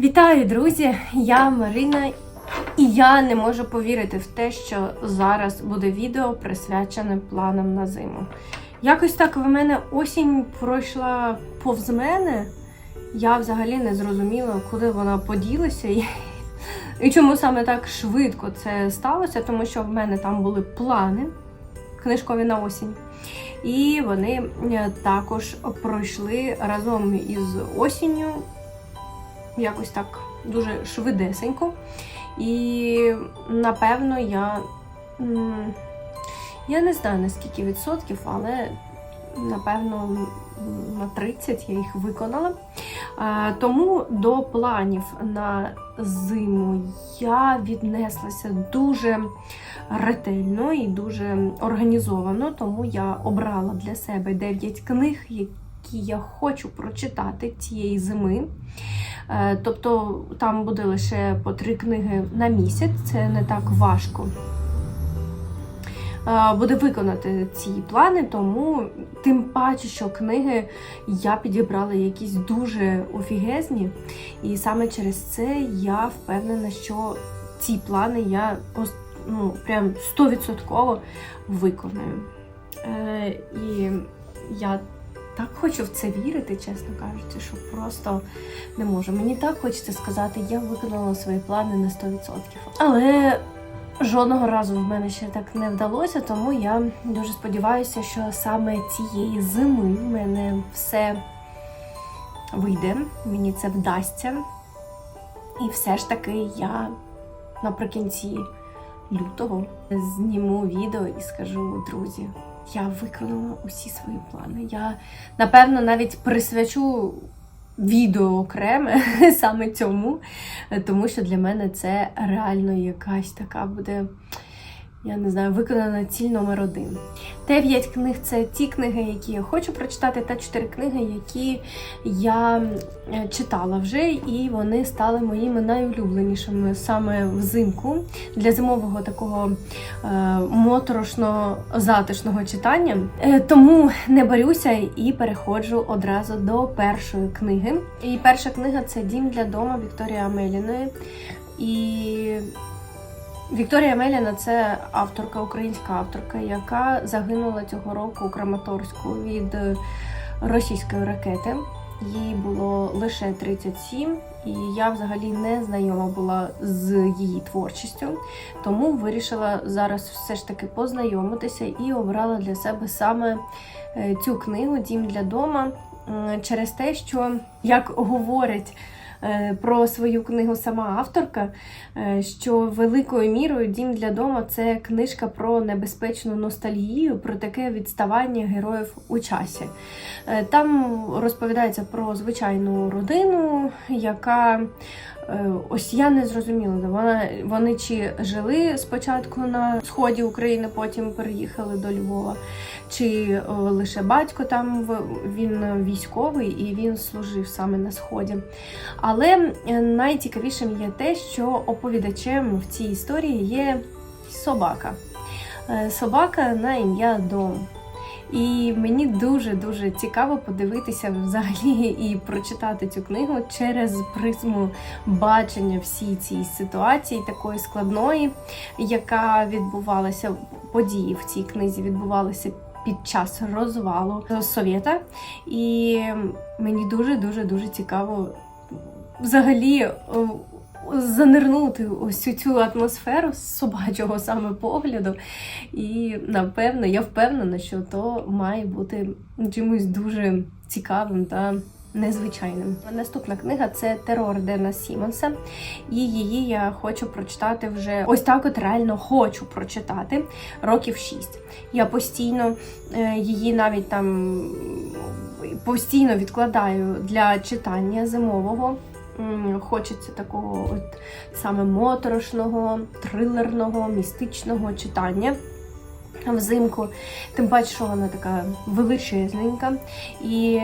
Вітаю, друзі! Я Марина, і я не можу повірити в те, що зараз буде відео присвячене планам на зиму. Якось так в мене осінь пройшла повз мене. Я взагалі не зрозуміла, куди вона поділася. І, чому саме так швидко це сталося, тому що в мене там були плани книжкові на осінь. І вони е, також пройшли разом із осінню якось так дуже швидесенько. І напевно я. Я не знаю наскільки відсотків, але напевно на 30 я їх виконала. Тому до планів на зиму я віднеслася дуже ретельно і дуже організовано, тому я обрала для себе 9 книг, які я хочу прочитати цієї зими. Е, Тобто там буде лише по три книги на місяць, це не так важко. Е, Буде виконати ці плани, тому тим паче, що книги я підібрала якісь дуже офігезні, і саме через це я впевнена, що ці плани я ну, прям 100% виконаю. Е, І я так хочу в це вірити, чесно кажучи, що просто не можу. Мені так хочеться сказати, я виконала свої плани на 100%. Але жодного разу в мене ще так не вдалося, тому я дуже сподіваюся, що саме цієї зими в мене все вийде, мені це вдасться. І все ж таки я наприкінці лютого зніму відео і скажу, друзі, я виконала усі свої плани. Я напевно навіть присвячу відео окреме саме цьому, тому що для мене це реально якась така буде. Я не знаю, виконана ціль номер один. Дев'ять книг це ті книги, які я хочу прочитати, та чотири книги, які я е, читала вже, і вони стали моїми найулюбленішими саме взимку для зимового такого е, моторошно затишного читання. Е, тому не борюся і переходжу одразу до першої книги. І перша книга це Дім для дома Вікторії Амеліної. І Вікторія Меліна це авторка, українська авторка, яка загинула цього року у Краматорську від е, російської ракети. Їй було лише 37, і я взагалі не знайома була з її творчістю, тому вирішила зараз все ж таки познайомитися і обрала для себе саме е, цю книгу Дім для дома через те, що як говорить про свою книгу сама авторка, е, що великою мірою Дім для дома це книжка про небезпечну ностальгію, про таке відставання героїв у часі. Е, Там розповідається про звичайну родину, яка е, ось я не зрозуміла, вони чи жили спочатку на сході України, потім переїхали до Львова, чи е, лише батько там він військовий і він служив саме на сході. Але е, найцікавішим є те, що оповідачем в цій історії є собака. Е, Собака на ім'я Дом. І мені дуже-дуже цікаво подивитися взагалі і прочитати цю книгу через призму бачення всій цій ситуації, такої складної, яка відбувалася, події в цій книзі відбувалися під час розвалу Совєта. І мені дуже-дуже дуже цікаво взагалі о, занирнути ось цю цю атмосферу з собачого саме погляду. І напевно, я впевнена, що то має бути чимось дуже цікавим та незвичайним. Наступна книга це Терор Дена Сімонса. І її я хочу прочитати вже ось так, от реально хочу прочитати років 6. Я постійно е, її навіть там постійно відкладаю для читання зимового. Хочеться такого от саме моторошного, трилерного, містичного читання. Взимку, тим паче, що вона така величезненька. І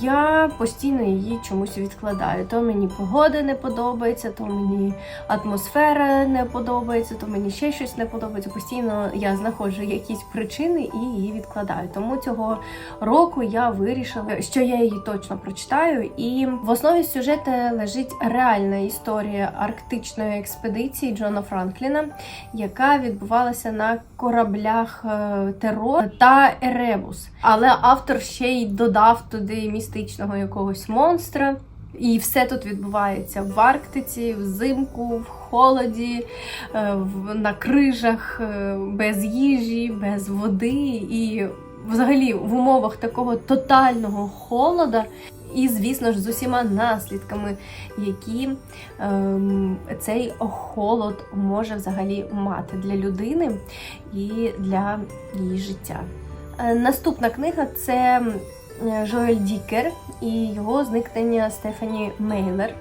я постійно її чомусь відкладаю. То мені погода не подобається, то мені атмосфера не подобається, то мені ще щось не подобається. Постійно я знаходжу якісь причини і її відкладаю. Тому цього року я вирішила, що я її точно прочитаю. І в основі сюжету лежить реальна історія арктичної експедиції Джона Франкліна, яка відбувалася на кораблях е, Терор та Еребус. Але автор ще й додав туди містичного якогось монстра. І все тут відбувається в Арктиці, взимку, в холоді, е, на крижах, е, без їжі, без води. І взагалі в умовах такого тотального холода. І, звісно ж, з усіма наслідками, які ем, цей холод може взагалі мати для людини і для її життя. Е, Наступна книга це Жоель Дікер і його зникнення Стефані Мейлер.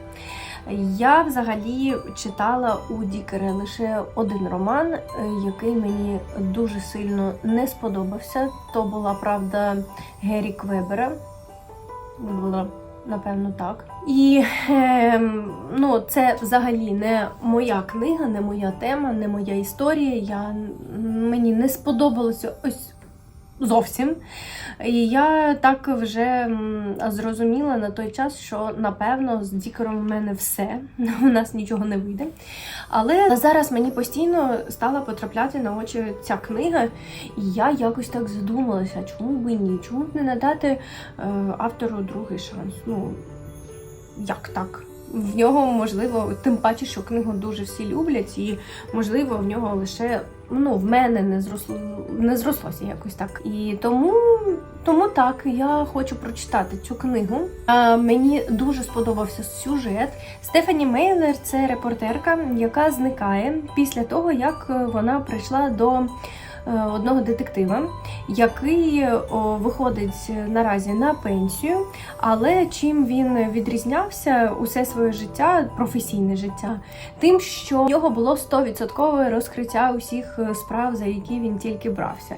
Я взагалі читала у Дікера лише один роман, е, який мені дуже сильно не сподобався. То була правда Гері Квебера. Була напевно так. І е, ну, це взагалі не моя книга, не моя тема, не моя історія. Я, мені не сподобалося ось зовсім. І я так вже зрозуміла на той час, що напевно з Дікером в мене все, у нас нічого не вийде. Але зараз мені постійно стала потрапляти на очі ця книга, і я якось так задумалася, чому б ні, чому б не надати е, автору другий шанс. Ну, як так? В нього можливо, тим паче, що книгу дуже всі люблять, і можливо в нього лише ну в мене не зросло не зрослося якось так. І тому, тому так я хочу прочитати цю книгу. А, мені дуже сподобався сюжет. Стефані Мейлер це репортерка, яка зникає після того, як е, вона прийшла до одного детектива, який виходить наразі на пенсію. Але чим він відрізнявся усе своє життя, професійне життя, тим, що в нього було 100% розкриття усіх е, справ, за які він тільки брався.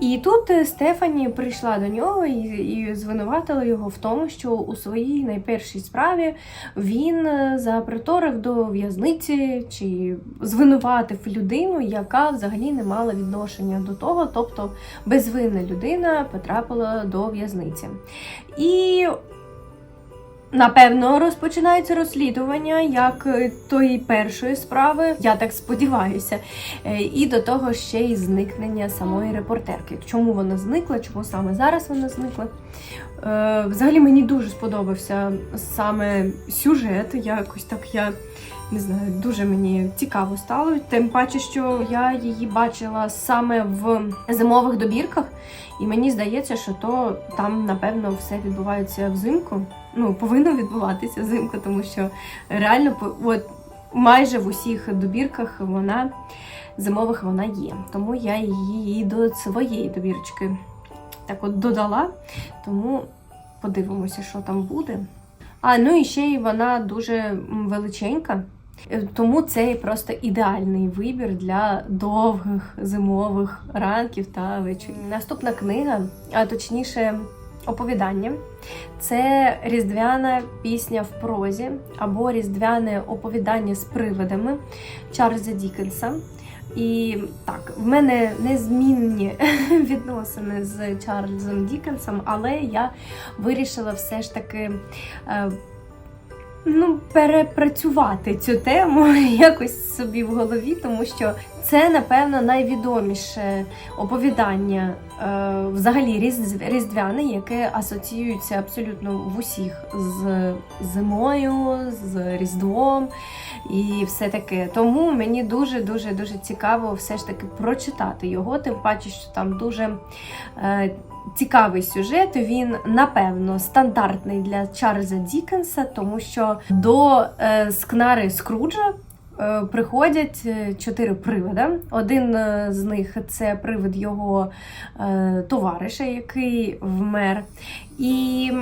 І тут е, Стефані прийшла до нього і, і звинуватила його в тому, що у своїй найпершій справі він е, заприторив до в'язниці чи звинуватив людину, яка взагалі не мала відношення до того, тобто безвинна людина потрапила до в'язниці. І Напевно, розпочинається розслідування як тої першої справи, я так сподіваюся, Е, і до того ще й зникнення самої репортерки. Чому вона зникла, чому саме зараз вона зникла? Е, Взагалі мені дуже сподобався саме сюжет. Якось так я не знаю, дуже мені цікаво стало. Тим паче, що я її бачила саме в зимових добірках, і мені здається, що то там, напевно, все відбувається взимку. Ну, повинно відбуватися взимку, тому що реально от, майже в усіх добірках вона зимових вона є. Тому я її до своєї добірочки так от додала. Тому подивимося, що там буде. А ну і ще й вона дуже величенька. Е, Тому це просто ідеальний вибір для довгих зимових ранків та вечорів. Наступна книга, а точніше, оповідання. Це різдвяна пісня в прозі або різдвяне оповідання з привидами Чарльза Дікенса. І так, в мене незмінні відносини з Чарльзом Дікенсом, але я вирішила все ж таки. Ну, перепрацювати цю тему якось собі в голові, тому що це, напевно, найвідоміше оповідання е, взагалі різдв- різдвяне, яке асоціюється абсолютно в усіх з зимою, з Різдвом і все таке. Тому мені дуже дуже дуже цікаво все ж таки прочитати його, тим паче, що там дуже. Е, Цікавий сюжет, він напевно стандартний для Чарльза Дікенса, тому що до е, Скнари Скруджа приходять е, чотири привида. Один е, з них це привид його е, товариша, який вмер. І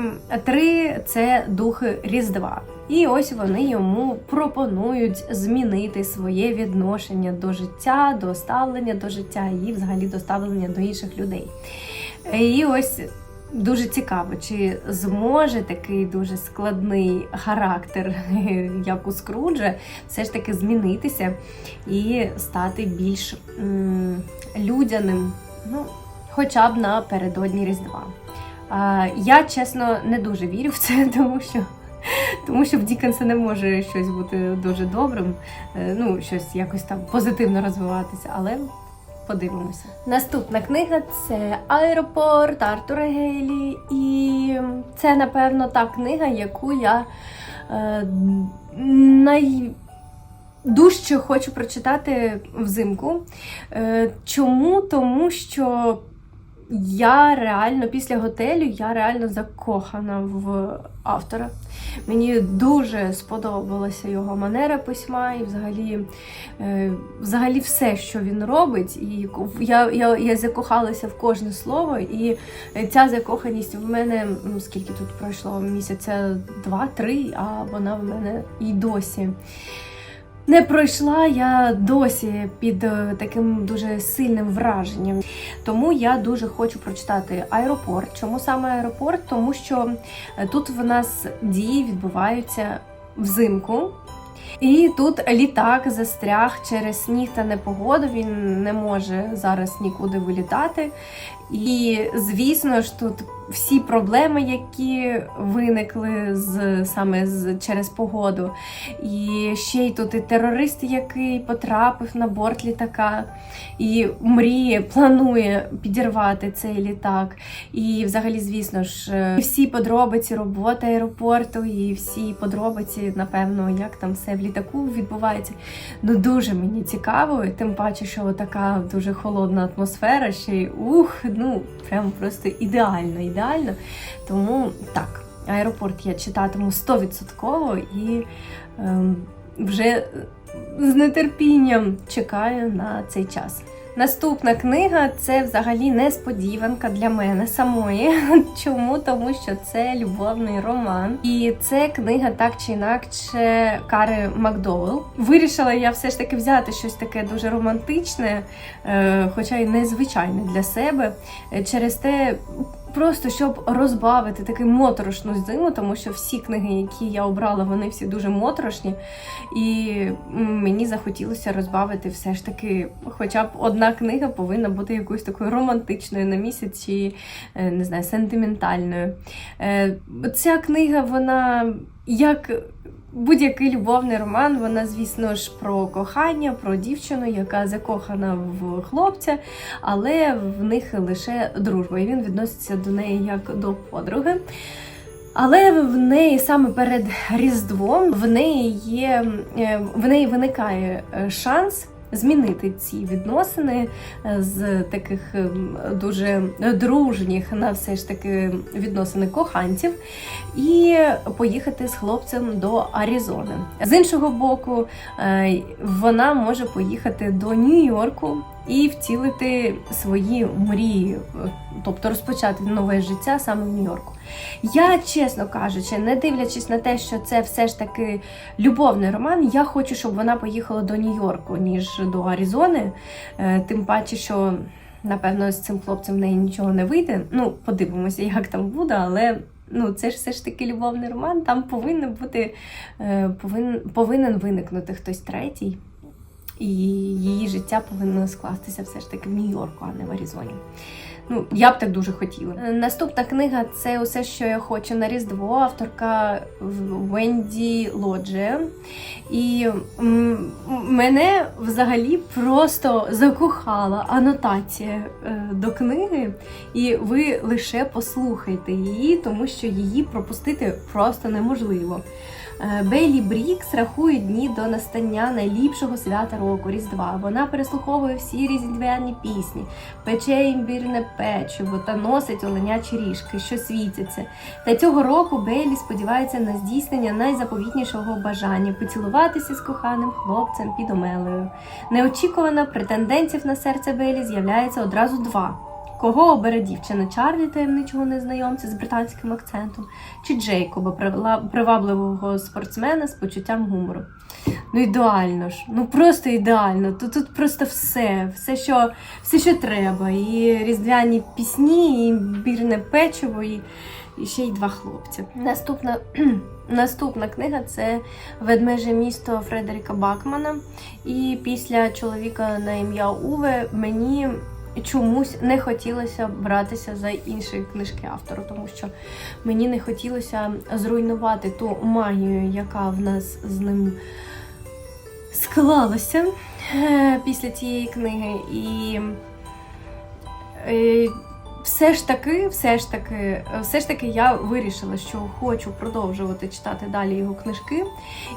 три це духи Різдва. І ось вони йому пропонують змінити своє відношення до життя, до ставлення до життя і взагалі до ставлення до інших людей. І ось дуже цікаво, чи зможе такий дуже складний характер, як у Скруджа, все ж таки змінитися і стати більш м, людяним, ну, хоча б напередодні Різдва. А, я чесно не дуже вірю в це, тому що. Тому що в Дікенса не може щось бути дуже добрим, е, ну, щось якось там позитивно розвиватися, але подивимося. Наступна книга це Аеропорт Артура Гейлі. І це, напевно, та книга, яку я е, найдужче хочу прочитати взимку. Е, чому? Тому що я реально після готелю я реально закохана в автора. Мені дуже сподобалася його манера письма і взагалі е, взагалі все, що він робить. І я, я, я закохалася в кожне слово, і ця закоханість в мене ну, скільки тут пройшло місяця два-три, а вона в мене і досі. Не пройшла я досі під е, таким дуже сильним враженням. Тому я дуже хочу прочитати аеропорт. Чому саме аеропорт? Тому що е, тут в нас дії відбуваються взимку. І тут літак застряг через сніг та непогоду. Він не може зараз нікуди вилітати. І звісно ж, тут всі проблеми, які виникли з саме з через погоду. І ще й тут і терорист, який потрапив на борт літака, і мріє, планує підірвати цей літак. І, взагалі, звісно ж, всі подробиці роботи аеропорту, і всі подробиці, напевно, як там все в літаку відбувається. Ну дуже мені цікаво, тим паче, що така дуже холодна атмосфера, ще й ух, ну прям просто ідеально, ідеально. Тому так, аеропорт я читатиму 100% і ем, вже з нетерпінням чекаю на цей час. Наступна книга це взагалі несподіванка для мене самої. Чому? Тому що це любовний роман, і це книга так чи інакше Кари Макдоуел. Вирішила я все ж таки взяти щось таке дуже романтичне, е, хоча й незвичайне для себе. Е, через те Просто щоб розбавити таку моторошну зиму, тому що всі книги, які я обрала, вони всі дуже моторошні. І мені захотілося розбавити все ж таки, хоча б одна книга повинна бути якоюсь такою романтичною на місяць чи е, не знаю, сентиментальною. Е, ця книга, вона як Будь-який любовний роман, вона, звісно ж, про кохання, про дівчину, яка закохана в хлопця, але в них лише дружба. І він відноситься до неї як до подруги. Але в неї саме перед Різдвом в неї є е, в неї виникає е, шанс змінити ці відносини е, з таких ем, дуже дружніх на все ж таки відносини коханців, і поїхати з хлопцем до Аризони. З іншого боку, е, вона може поїхати до Нью-Йорку і втілити свої мрії, тобто розпочати нове життя саме в Нью-Йорку. Я, чесно кажучи, не дивлячись на те, що це все ж таки любовний роман, я хочу, щоб вона поїхала до Нью-Йорку, ніж до Аризони. Е, тим паче, що, напевно, з цим хлопцем в неї нічого не вийде. Ну, подивимося, як там буде, але. Ну, це ж все ж таки любовний роман. Там повинен бути е, повинен, повинен виникнути хтось третій, і її життя повинно скластися все ж таки в Нью-Йорку, а не в Аризоні. Ну, я б так дуже хотіла. Е, наступна книга це усе, що я хочу на Різдво, авторка Венді Лодже. І мене взагалі просто закохала анотація е, до книги, і ви лише послухайте її, тому що її пропустити просто неможливо. Е, Бейлі Брікс рахує дні до настання найліпшого свята року Різдва. Вона переслуховує всі різдвяні пісні, пече імбірне печиво та носить оленячі ріжки, що світяться. Та цього року Бейлі сподівається на здійснення найзаповітнішого бажання поцілуватися з коханим хлопцем під омелею. Неочікувано претендентів на серце Бейлі з'являється одразу два. Кого обере дівчина Чарлі, таємничого незнайомця з британським акцентом, чи Джейкоба, привабливого спортсмена з почуттям гумору? Ну ідеально ж, ну просто ідеально. Тут, тут просто все, все що, все, що треба. І різдвяні пісні, і бірне печиво, і, і ще й два хлопці. Наступна, наступна книга це Ведмеже місто Фредеріка Бакмана. І після чоловіка на ім'я Уве мені чомусь не хотілося братися за інші книжки автора, тому що мені не хотілося зруйнувати ту магію, яка в нас з ним склалася е, після цієї книги. І е, все ж таки, все ж таки, все ж таки я вирішила, що хочу продовжувати читати далі його книжки.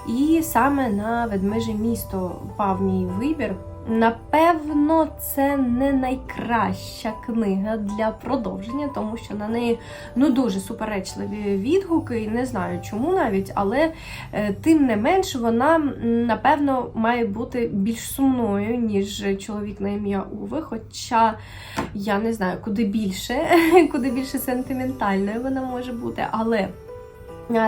І саме на ведмеже місто пав мій вибір. Напевно, це не найкраща книга для продовження, тому що на неї ну дуже суперечливі відгуки, і не знаю чому навіть, але е, тим не менш вона напевно має бути більш сумною, ніж чоловік на ім'я Уве. Хоча я не знаю, куди більше, куди більше сентиментальною вона може бути, але.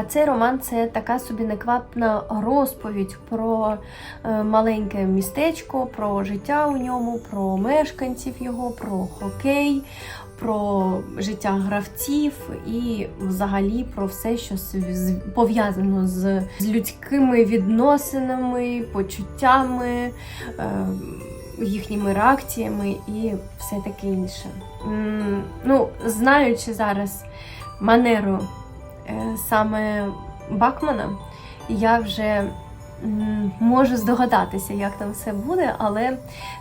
Цей роман це така собі неквапна розповідь про е, маленьке містечко, про життя у ньому, про мешканців його, про хокей, про життя гравців і взагалі про все, що пов'язано з, людськими відносинами, почуттями, е, їхніми реакціями і все таке інше. Ну, знаючи зараз манеру саме Бакмана, я вже можу здогадатися, як там все буде, але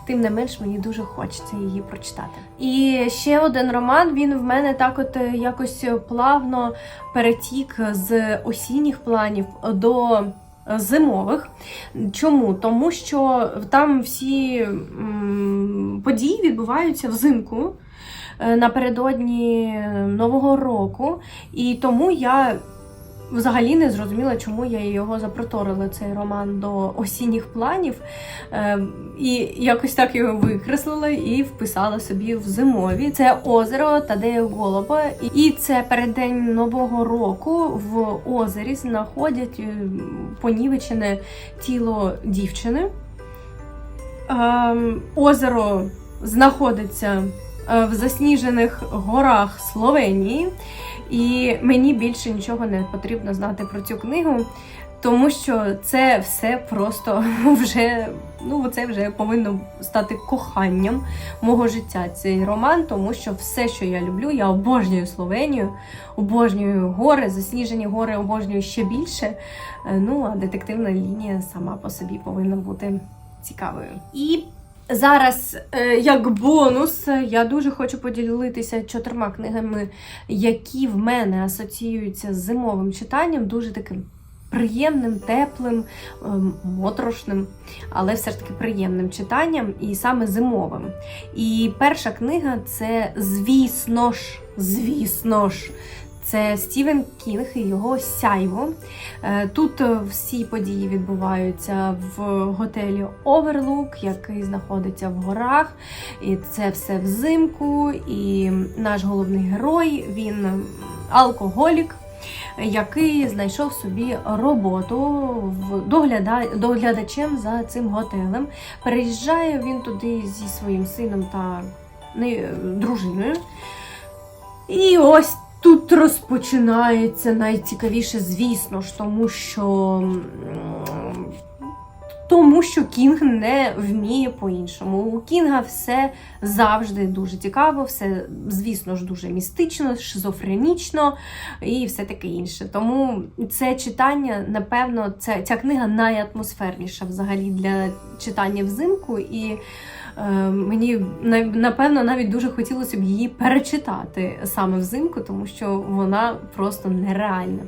тим не менш мені дуже хочеться її прочитати. І ще один роман. Він в мене так, от е, якось плавно перетік з осінніх планів до. Зимових. Чому? Тому що там всі події відбуваються взимку е, напередодні Нового року, і тому я взагалі не зрозуміла, чому я його запроторила, цей роман до осінніх планів. Е, І якось так його викреслила і вписала собі в зимові. Це озеро Тадея Голоба. І це переддень Нового року в озері знаходять е, понівечене тіло дівчини. Ем, Озеро знаходиться е, в засніжених горах Словенії, і мені більше нічого не потрібно знати про цю книгу, тому що це все просто вже ну це вже повинно стати коханням мого життя. Цей роман, тому що все, що я люблю, я обожнюю Словенію, обожнюю гори, засніжені гори, обожнюю ще більше. Е, Ну а детективна лінія сама по собі повинна бути цікавою. І Зараз, е, як бонус, я дуже хочу поділитися чотирма книгами, які в мене асоціюються з зимовим читанням, дуже таким приємним, теплим, ем, моторошним, але все ж таки приємним читанням, і саме зимовим. І перша книга це, звісно ж, звісно ж. Це Стівен Кінг і його сяйво. Е, Тут е, всі події відбуваються в готелі Оверлук, який знаходиться в горах. І це все взимку. І наш головний герой він алкоголік. Який знайшов собі роботу догляда... доглядачем за цим готелем. Переїжджає він туди зі своїм сином та дружиною. І ось Тут розпочинається найцікавіше, звісно ж, тому що. Тому що Кінг не вміє по-іншому. У Кінга все завжди дуже цікаво, все, звісно ж, дуже містично, шизофренічно і все таке інше. Тому це читання, напевно, це, ця книга найатмосферніша взагалі для читання взимку. І Мені напевно навіть дуже хотілося б її перечитати саме взимку, тому що вона просто нереальна.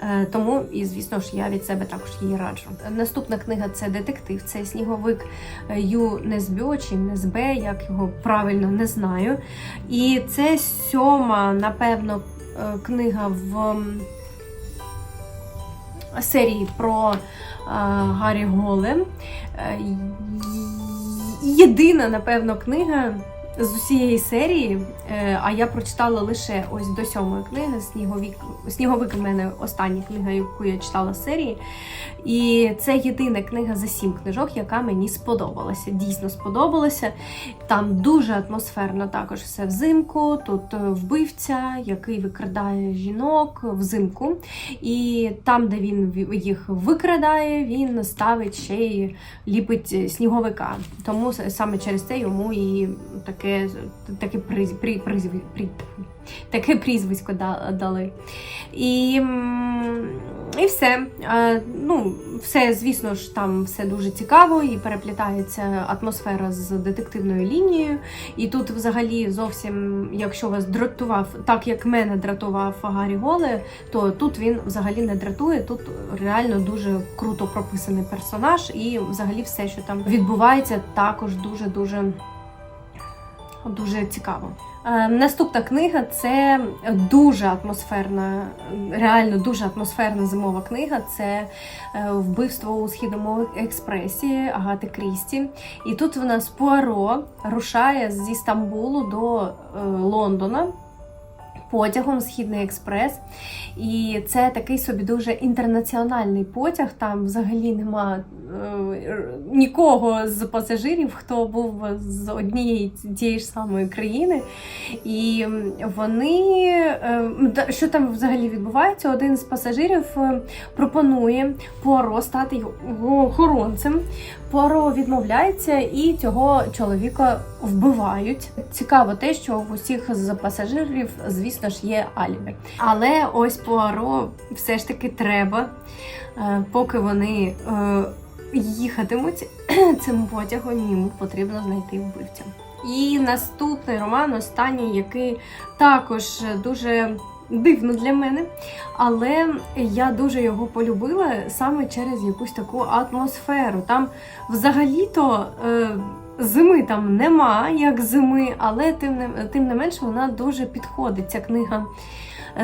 Е, Тому, і звісно ж, я від себе також її раджу. Наступна книга це детектив. Це сніговик е, Ю Несбьо чи Несбе, як його правильно не знаю. І це сьома, напевно, е, книга в серії про е, Гаррі Голе. Єдина, напевно, книга з усієї серії, е, а я прочитала лише ось до сьомої книги. Сніговик, Сніговик у мене остання книга, яку я читала з серії. І це єдина книга за сім книжок, яка мені сподобалася. Дійсно сподобалася. Там дуже атмосферно також все взимку. Тут е, вбивця, який викрадає жінок взимку. І там, де він їх викрадає, він ставить ще й ліпить сніговика. Тому саме через це йому і таке, таке, приз, при, приз, при, таке прізвисько дали. І, і все. Ну, все, звісно ж, там все дуже цікаво і переплітається атмосфера з детективною лінією. І тут, взагалі, зовсім, якщо вас дратував, так як мене дратував Гаррі Голе, то тут він взагалі не дратує. Тут реально дуже круто прописаний персонаж, і взагалі все, що там відбувається, також дуже дуже. Дуже цікаво. Е, наступна книга це дуже атмосферна, реально дуже атмосферна зимова книга. Це е, вбивство у східному експресі Агати Крісті. І тут в нас Пуаро рушає зі Стамбулу до е, Лондона. Потягом Східний експрес, і це такий собі дуже інтернаціональний потяг. Там взагалі нема е, нікого з пасажирів, хто був з однієї тієї ж самої країни. І вони е, що там взагалі відбувається? Один з пасажирів е, пропонує Пуаро стати його охоронцем. Пуаро відмовляється і цього чоловіка вбивають. Цікаво те, що в усіх з пасажирів, звісно ж, є алібі. Але ось Пуаро все ж таки треба, е, поки вони е, їхатимуть цим потягом, йому потрібно знайти вбивця. І наступний роман, останній, який також дуже дивно для мене, але я дуже його полюбила саме через якусь таку атмосферу. Там взагалі-то. Е, Зими там нема, як зими, але тим не, тим не менше вона дуже підходить. Ця книга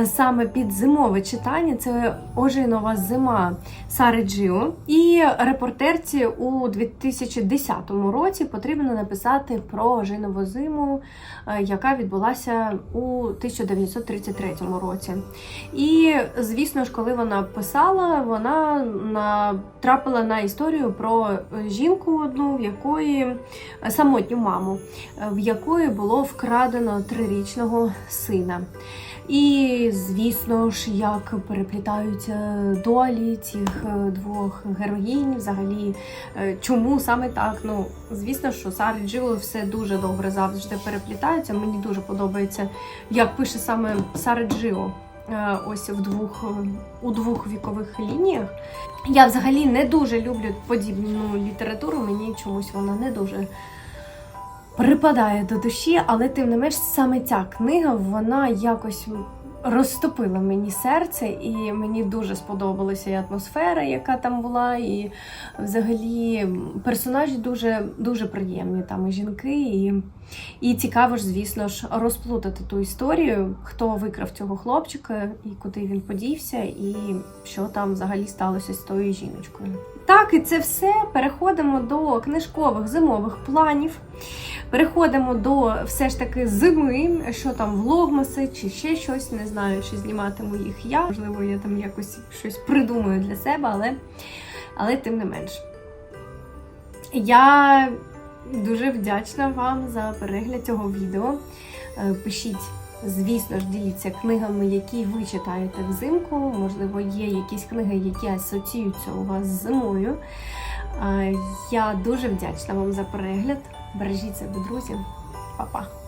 саме під зимове читання. Це Ожинова зима Сари Джіо. І репортерці у 2010 році потрібно написати про Ожинову зиму, е, яка відбулася у 1933 році. І, звісно ж, коли вона писала, вона натрапила на історію про жінку одну, в якої самотню маму, в якої було вкрадено трирічного сина. І, звісно ж, як переплітаються долі цих е, двох героїнь, взагалі, е, чому саме так? Ну, звісно, що Сарі Джило все дуже добре завжди переплітається. Мені дуже подобається, як пише саме Сара Джио. е, Ось в двох у двох вікових лініях. Я взагалі не дуже люблю подібну літературу, мені чомусь вона не дуже припадає до душі, але тим не менш саме ця книга вона якось розтопила мені серце, і мені дуже сподобалася і атмосфера, яка там була, і взагалі персонажі дуже дуже приємні. Там і жінки, і, і цікаво ж, звісно ж, розплутати ту історію, хто викрав цього хлопчика, і куди він подівся, і що там взагалі сталося з тою жіночкою. Так, і це все. Переходимо до книжкових зимових планів. Переходимо до все ж таки зими, що там влогмаси чи ще щось. Не знаю, чи зніматиму їх я. Можливо, я там якось щось придумаю для себе, але, але тим не менш. Я дуже вдячна вам за перегляд цього відео. Е, Пишіть, звісно ж, діліться книгами, які ви читаєте взимку. Можливо, є якісь книги, які асоціюються у вас з зимою. Е, Я дуже вдячна вам за перегляд. Бережіть себе, друзі. Па-па!